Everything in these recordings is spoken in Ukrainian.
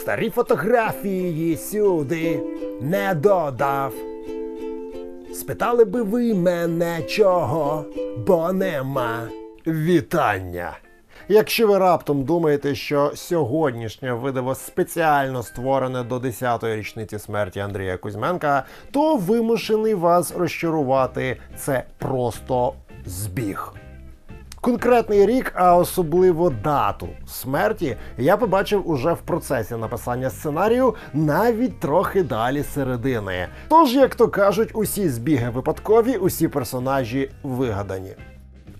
Старі фотографії сюди не додав. Спитали би ви мене чого, бо нема. Вітання! Якщо ви раптом думаєте, що сьогоднішнє видиво спеціально створене до 10-ї річниці смерті Андрія Кузьменка, то вимушений вас розчарувати це просто збіг. Конкретний рік, а особливо дату смерті, я побачив уже в процесі написання сценарію навіть трохи далі середини. Тож, як то кажуть, усі збіги випадкові, усі персонажі вигадані.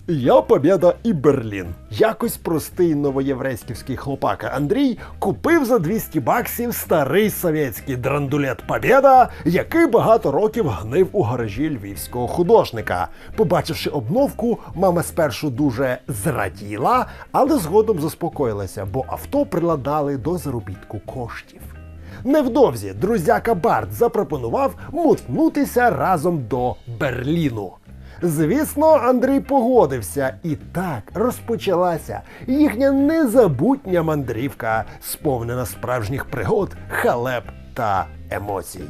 Я Побєда і Берлін. Якось простий новоєврейський хлопака Андрій купив за 200 баксів старий совєтський драндулет Побєда, який багато років гнив у гаражі львівського художника. Побачивши обновку, мама спершу дуже зраділа, але згодом заспокоїлася, бо авто приладали до заробітку коштів. Невдовзі друзяка Барт запропонував мутнутися разом до Берліну. Звісно, Андрій погодився, і так розпочалася їхня незабутня мандрівка, сповнена справжніх пригод, халеп та емоцій.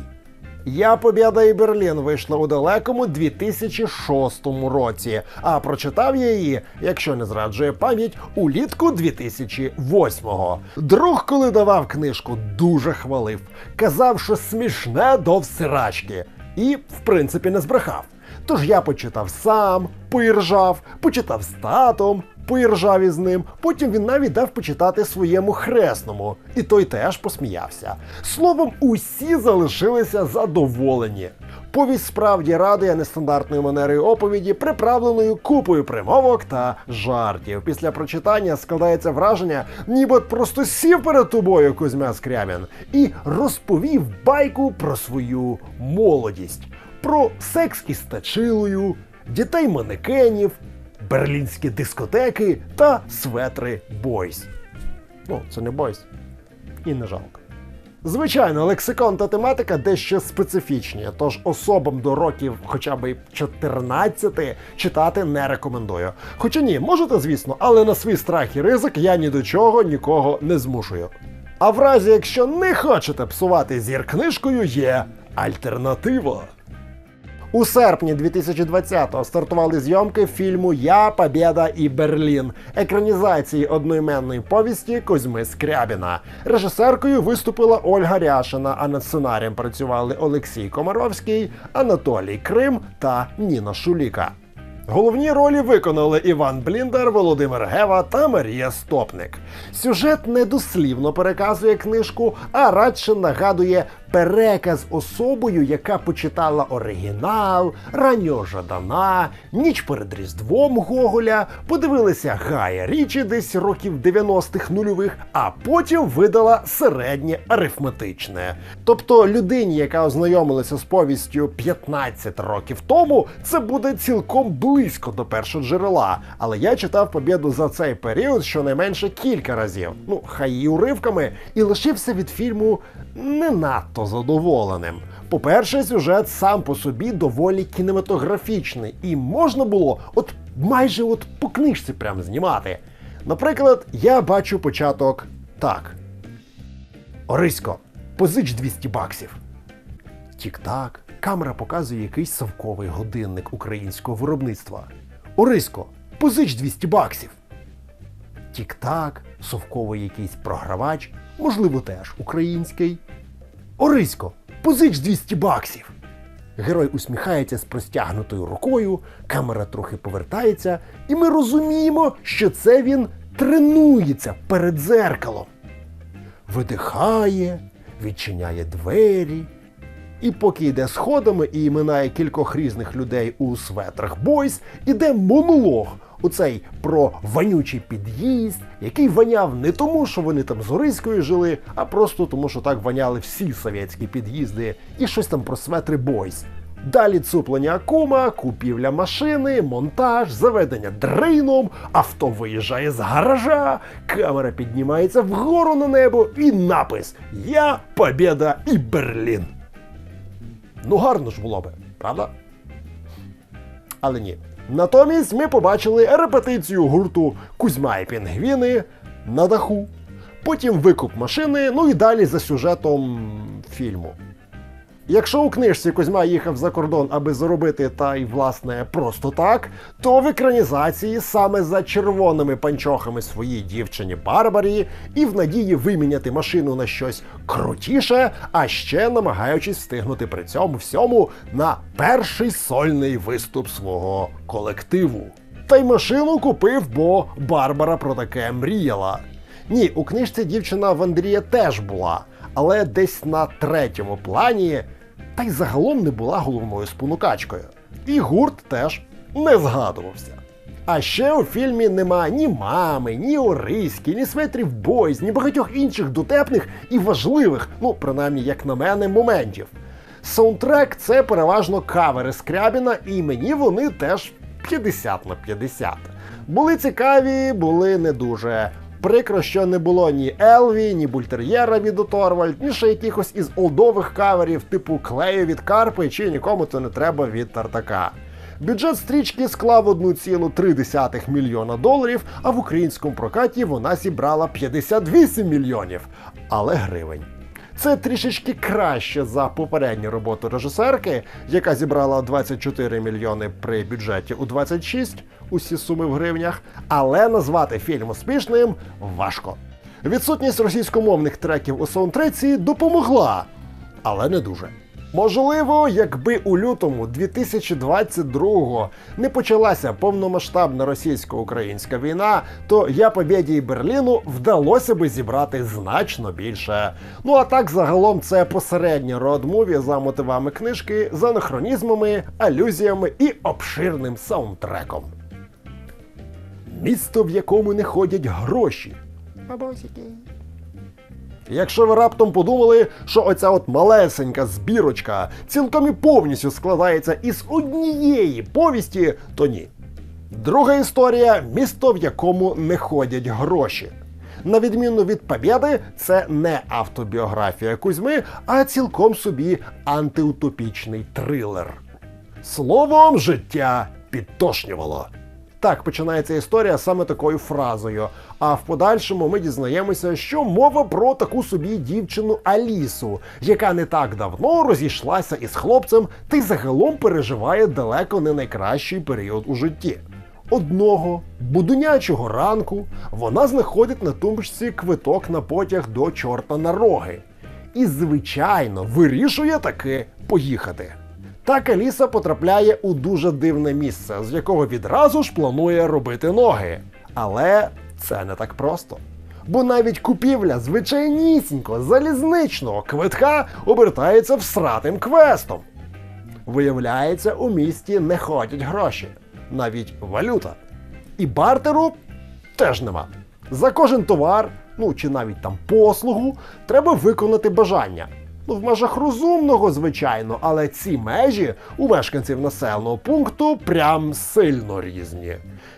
Я Побєда і Берлін вийшла у далекому 2006 році, а прочитав я її, якщо не зраджує пам'ять, улітку 2008-го. Друг, коли давав книжку, дуже хвалив. Казав, що смішне до всирачки. І, в принципі, не збрехав. Тож я почитав сам, поіржав, почитав з татом, поіржав із ним. Потім він навіть дав почитати своєму хресному, і той теж посміявся. Словом, усі залишилися задоволені. Повість справді радує нестандартною манерою оповіді, приправленою купою примовок та жартів. Після прочитання складається враження, ніби просто сів перед тобою Кузьма Скрябін і розповів байку про свою молодість про секс із тачилою, дітей манекенів, берлінські дискотеки та светри Бойс. Ну, це не Бойс. І не жалко. Звичайно, лексикон та тематика дещо специфічні, тож особам до років хоча б 14 читати не рекомендую. Хоча ні, можете, звісно, але на свій страх і ризик я ні до чого нікого не змушую. А в разі, якщо не хочете псувати зір книжкою, є альтернатива. У серпні 2020-го стартували зйомки фільму Я, Побєда і Берлін, екранізації одноіменної повісті Козьми Скрябіна. Режисеркою виступила Ольга Ряшина, а над сценарієм працювали Олексій Комаровський, Анатолій Крим та Ніна Шуліка. Головні ролі виконали Іван Бліндер, Володимир Гева та Марія Стопник. Сюжет не дослівно переказує книжку, а радше нагадує переказ особою, яка почитала оригінал, ранньо Жадана, ніч перед Різдвом Гоголя, подивилася Гая Річі десь років 90-х нульових, а потім видала середнє арифметичне. Тобто людині, яка ознайомилася з повістю 15 років тому, це буде цілком близько до першого джерела. Але я читав побіду за цей період щонайменше кілька разів. Ну, хай і уривками, і лишився від фільму не надто задоволеним. По-перше, сюжет сам по собі доволі кінематографічний, і можна було от майже от по книжці прям знімати. Наприклад, я бачу початок так. Орисько, позич 200 баксів. Тік-так, камера показує якийсь совковий годинник українського виробництва. Орисько, позич 200 баксів. Тік-так, совковий якийсь програвач, можливо, теж український. Орисько, позич 200 баксів. Герой усміхається з простягнутою рукою, камера трохи повертається, і ми розуміємо, що це він тренується перед дзеркалом. Видихає, відчиняє двері. І поки йде сходами і минає кількох різних людей у светрах Бойс, іде монолог оцей про вонючий під'їзд, який воняв не тому, що вони там з Ориською жили, а просто тому, що так воняли всі совєтські під'їзди, і щось там про светри Бойс. Далі цуплення кума, купівля машини, монтаж, заведення дрейном, авто виїжджає з гаража, камера піднімається вгору на небо і напис Я Побєда і Берлін. Ну, гарно ж було би, правда? Але ні. Натомість ми побачили репетицію гурту Кузьма і Пінгвіни на даху. потім викуп машини, ну і далі за сюжетом фільму. Якщо у книжці Кузьма їхав за кордон, аби заробити та й власне просто так, то в екранізації саме за червоними панчохами своїй дівчині Барбарі і в надії виміняти машину на щось крутіше, а ще намагаючись встигнути при цьому всьому на перший сольний виступ свого колективу. Та й машину купив, бо Барбара про таке мріяла. Ні, у книжці дівчина в Андрія теж була, але десь на третьому плані, та й загалом не була головною спонукачкою. І гурт теж не згадувався. А ще у фільмі нема ні мами, ні Ориськи, ні Светрів Бойз, ні багатьох інших дотепних і важливих, ну принаймні, як на мене, моментів. Саундтрек це переважно кавери Скрябіна, і мені вони теж 50 на 50. Були цікаві, були не дуже. Прикро, що не було ні Елві, ні Бультер'єра від Оторвальд, ні ще якихось із олдових каверів, типу Клею від Карпи, чи нікому це не треба від Тартака. Бюджет стрічки склав 1,3 мільйона доларів, а в українському прокаті вона зібрала 58 мільйонів, але гривень. Це трішечки краще за попередню роботу режисерки, яка зібрала 24 мільйони при бюджеті у 26, усі суми в гривнях, але назвати фільм успішним важко. Відсутність російськомовних треків у саундтреці допомогла, але не дуже. Можливо, якби у лютому 2022-го не почалася повномасштабна російсько-українська війна, то я побєді і Берліну вдалося би зібрати значно більше. Ну а так загалом це посереднє род-муві за мотивами книжки, з анахронізмами, алюзіями і обширним саундтреком. Місто, в якому не ходять гроші. Бабосики. Якщо ви раптом подумали, що оця от малесенька збірочка цілком і повністю складається із однієї повісті, то ні. Друга історія місто, в якому не ходять гроші. На відміну від Побєди, це не автобіографія Кузьми, а цілком собі антиутопічний трилер. Словом, життя підтошнювало. Так починається історія саме такою фразою. А в подальшому ми дізнаємося, що мова про таку собі дівчину Алісу, яка не так давно розійшлася із хлопцем та й загалом переживає далеко не найкращий період у житті. Одного будунячого ранку вона знаходить на тумбочці квиток на потяг до чорта на роги. І, звичайно, вирішує таки поїхати. Так Аліса потрапляє у дуже дивне місце, з якого відразу ж планує робити ноги. Але це не так просто. Бо навіть купівля звичайнісінького залізничного квитка обертається всратим квестом. Виявляється, у місті не ходять гроші, навіть валюта. І бартеру теж нема. За кожен товар, ну чи навіть там послугу, треба виконати бажання. Ну, в межах розумного, звичайно, але ці межі у мешканців населеного пункту прям сильно різні.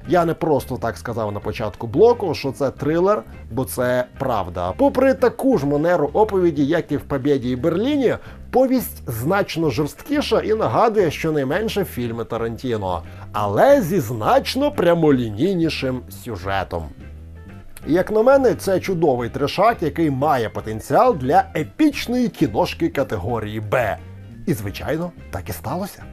Я не просто так сказав на початку блоку, що це трилер, бо це правда. Попри таку ж манеру оповіді, як і в Побєді і Берліні, повість значно жорсткіша і нагадує щонайменше фільми Тарантіно, але зі значно прямолінійнішим сюжетом. Як на мене, це чудовий трешак, який має потенціал для епічної кіношки категорії Б. І, звичайно, так і сталося.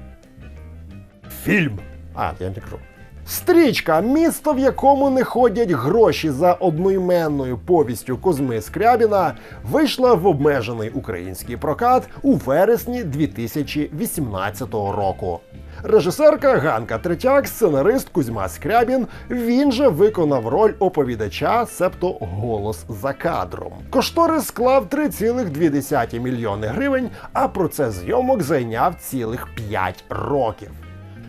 Фільм. А, я не кажу. Стрічка місто, в якому не ходять гроші за одноіменною повістю Козми Скрябіна, вийшла в обмежений український прокат у вересні 2018 року. Режисерка Ганка Третяк, сценарист Кузьма Скрябін. Він же виконав роль оповідача, себто голос за кадром. Кошторис склав 3,2 мільйони гривень, а процес зйомок зайняв цілих 5 років.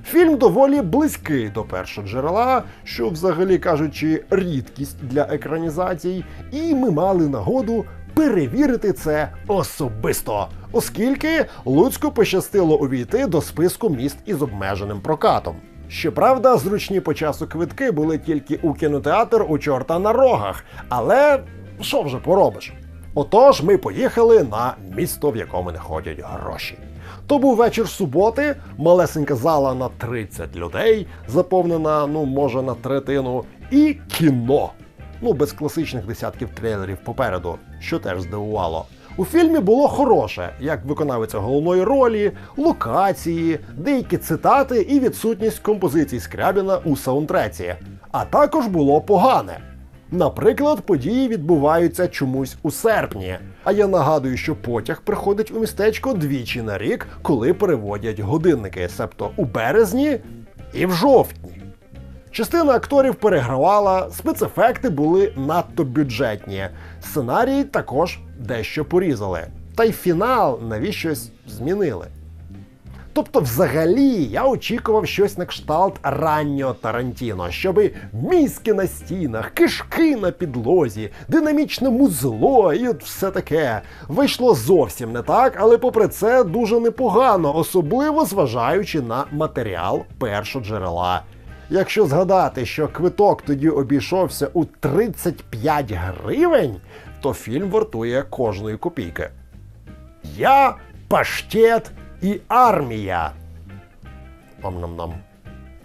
Фільм доволі близький до першого джерела, що, взагалі кажучи, рідкість для екранізацій, і ми мали нагоду перевірити це особисто, оскільки Луцьку пощастило увійти до списку міст із обмеженим прокатом. Щоправда, зручні по часу квитки були тільки у кінотеатр у чорта на рогах, але що вже поробиш? Отож, ми поїхали на місто, в якому не ходять гроші. То був вечір суботи, малесенька зала на 30 людей, заповнена, ну може, на третину, і кіно. Ну без класичних десятків трейлерів попереду, що теж здивувало. У фільмі було хороше, як виконавиця головної ролі, локації, деякі цитати і відсутність композицій Скрябіна у саундтреці. А також було погане. Наприклад, події відбуваються чомусь у серпні. А я нагадую, що потяг приходить у містечко двічі на рік, коли переводять годинники, себто у березні і в жовтні. Частина акторів перегравала, спецефекти були надто бюджетні, сценарій також дещо порізали. Та й фінал навіщось змінили. Тобто, взагалі, я очікував щось на кшталт раннього Тарантіно, щоби мізки на стінах, кишки на підлозі, динамічне музло і от все таке. Вийшло зовсім не так, але попри це дуже непогано, особливо зважаючи на матеріал першоджерела. Якщо згадати, що квиток тоді обійшовся у 35 гривень, то фільм вартує кожної копійки. Я, паштет і армія. Ом-нам-нам.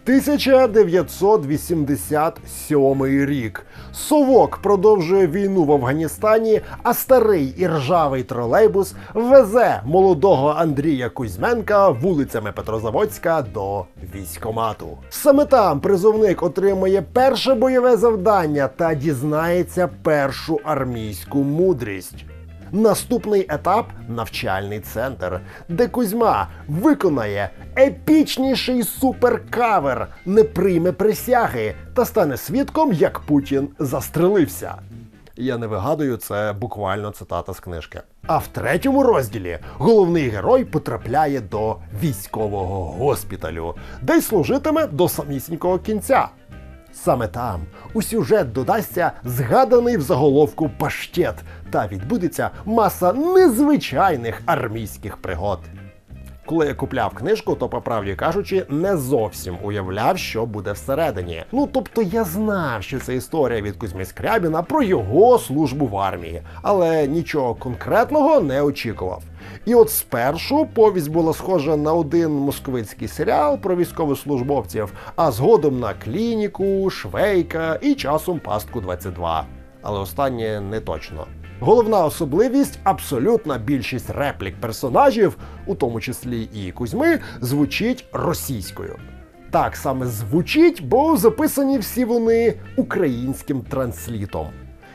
1987 рік. Совок продовжує війну в Афганістані, а старий і ржавий тролейбус везе молодого Андрія Кузьменка вулицями Петрозаводська до військомату. Саме там призовник отримує перше бойове завдання та дізнається першу армійську мудрість. Наступний етап навчальний центр, де Кузьма виконає епічніший суперкавер, не прийме присяги та стане свідком, як Путін застрелився. Я не вигадую, це буквально цитата з книжки. А в третьому розділі головний герой потрапляє до військового госпіталю, де й служитиме до самісінького кінця. Саме там у сюжет додасться згаданий в заголовку паштет та відбудеться маса незвичайних армійських пригод. Коли я купляв книжку, то, по правді кажучи, не зовсім уявляв, що буде всередині. Ну тобто я знав, що це історія від Кузьми Скрябіна про його службу в армії, але нічого конкретного не очікував. І от спершу повість була схожа на один московицький серіал про військовослужбовців, а згодом на клініку, швейка і часом пастку 22. Але останнє не точно. Головна особливість абсолютна більшість реплік персонажів, у тому числі і Кузьми, звучить російською. Так саме звучить, бо записані всі вони українським транслітом.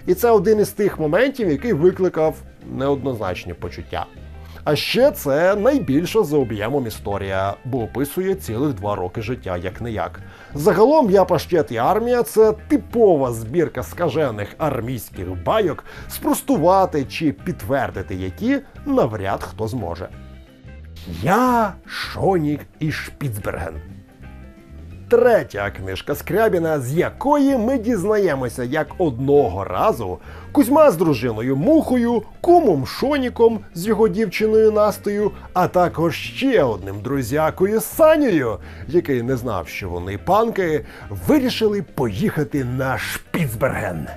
І це один із тих моментів, який викликав неоднозначні почуття. А ще це найбільша за об'ємом історія, бо описує цілих два роки життя, як не як. Загалом я паштет і армія це типова збірка скажених армійських байок, спростувати чи підтвердити які навряд хто зможе. Я Шонік і Шпіцберген. Третя книжка Скрябіна, з якої ми дізнаємося, як одного разу Кузьма з дружиною Мухою, кумом Шоніком з його дівчиною Настою, а також ще одним друзякою Санєю, який не знав, що вони панки, вирішили поїхати на Шпіцберген.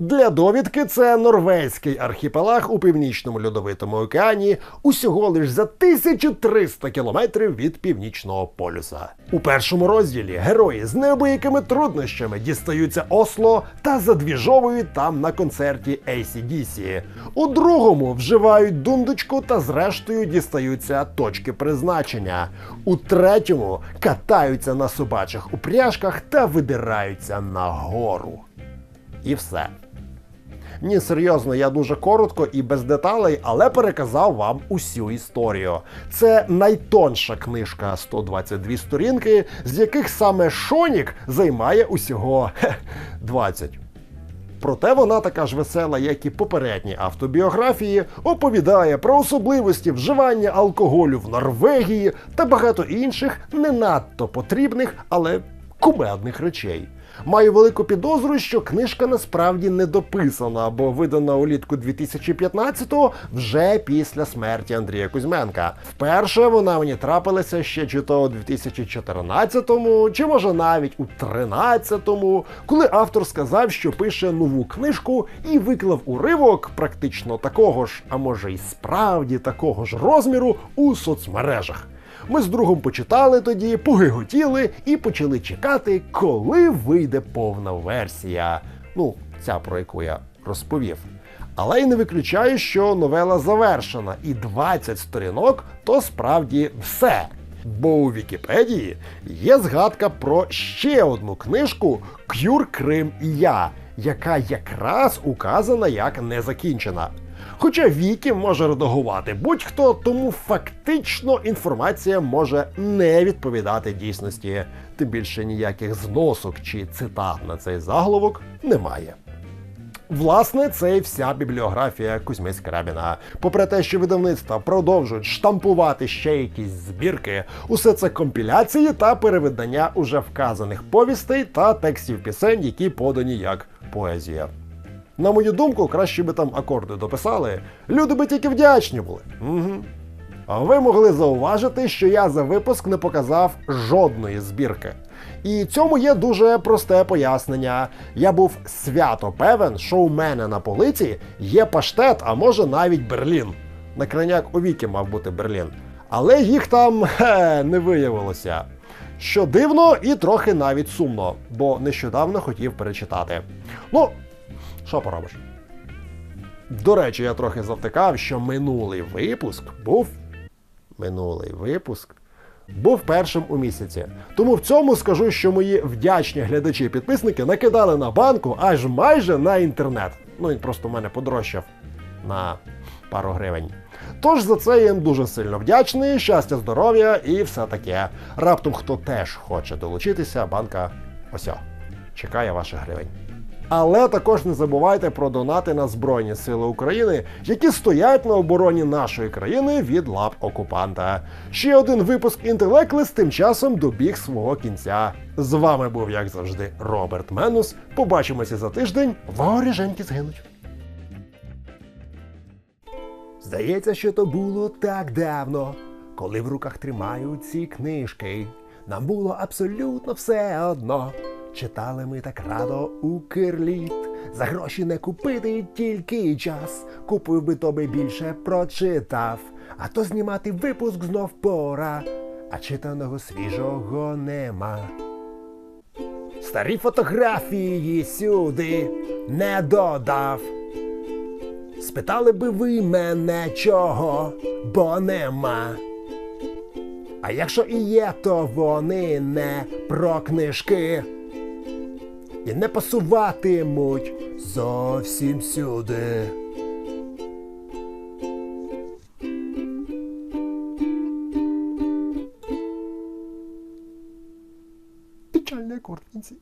Для довідки це норвезький архіпелаг у північному льодовитому океані, усього лиш за 1300 кілометрів від північного полюса. У першому розділі герої з неабиякими труднощами дістаються Осло та задвіжовують там на концерті ACDC. У другому вживають дундочку та зрештою дістаються точки призначення. У третьому катаються на собачих упряжках та видираються на гору. І все. Ні, серйозно, я дуже коротко і без деталей, але переказав вам усю історію. Це найтонша книжка 122 сторінки, з яких саме Шонік займає усього хе, 20. Проте вона така ж весела, як і попередні автобіографії, оповідає про особливості вживання алкоголю в Норвегії та багато інших не надто потрібних, але кумедних речей. Маю велику підозру, що книжка насправді не дописана, бо видана улітку 2015-го вже після смерті Андрія Кузьменка. Вперше вона мені трапилася ще чи то у 2014-му, чи може навіть у 13-му, коли автор сказав, що пише нову книжку і виклав уривок практично такого ж, а може й справді такого ж розміру у соцмережах. Ми з другом почитали тоді, погиготіли і почали чекати, коли вийде повна версія. Ну, ця про яку я розповів. Але й не виключаю, що новела завершена, і 20 сторінок то справді все. Бо у Вікіпедії є згадка про ще одну книжку К'юр Крим і я, яка якраз указана як незакінчена. Хоча Вікі може редагувати будь-хто, тому фактично інформація може не відповідати дійсності, тим більше ніяких зносок чи цитат на цей заголовок немає. Власне, це і вся бібліографія Кузьми Скрябіна. Попри те, що видавництва продовжують штампувати ще якісь збірки, усе це компіляції та перевидання уже вказаних повістей та текстів пісень, які подані як поезія. На мою думку, краще би там акорди дописали. Люди би тільки вдячні були. Угу. А ви могли зауважити, що я за випуск не показав жодної збірки. І цьому є дуже просте пояснення. Я був свято певен, що у мене на полиці є паштет, а може навіть Берлін. На крайняк у віки мав бути Берлін. Але їх там хе, не виявилося. Що дивно і трохи навіть сумно, бо нещодавно хотів перечитати. Ну, що поробиш? До речі, я трохи завтикав, що минулий випуск був. Минулий випуск був першим у місяці. Тому в цьому скажу, що мої вдячні глядачі і підписники накидали на банку аж майже на інтернет. Ну він просто в мене подорожчав на пару гривень. Тож за це я їм дуже сильно вдячний, щастя, здоров'я і все таке. Раптом хто теж хоче долучитися, банка осьо. Чекає ваших гривень. Але також не забувайте про донати на Збройні Сили України, які стоять на обороні нашої країни від лап окупанта. Ще один випуск інтелеклес тим часом добіг свого кінця. З вами був, як завжди, Роберт Менус. Побачимося за тиждень. Воріженьки згинуть. Здається, що то було так давно, коли в руках тримаю ці книжки. Нам було абсолютно все одно. Читали ми так радо у кирліт. За гроші не купити тільки час. Купив би тобі більше прочитав. А то знімати випуск знов пора, а читаного свіжого нема. Старі фотографії сюди не додав. Спитали би ви мене чого, бо нема. А якщо і є, то вони не про книжки і не пасуватимуть зовсім сюди. Печальний акорд кінці.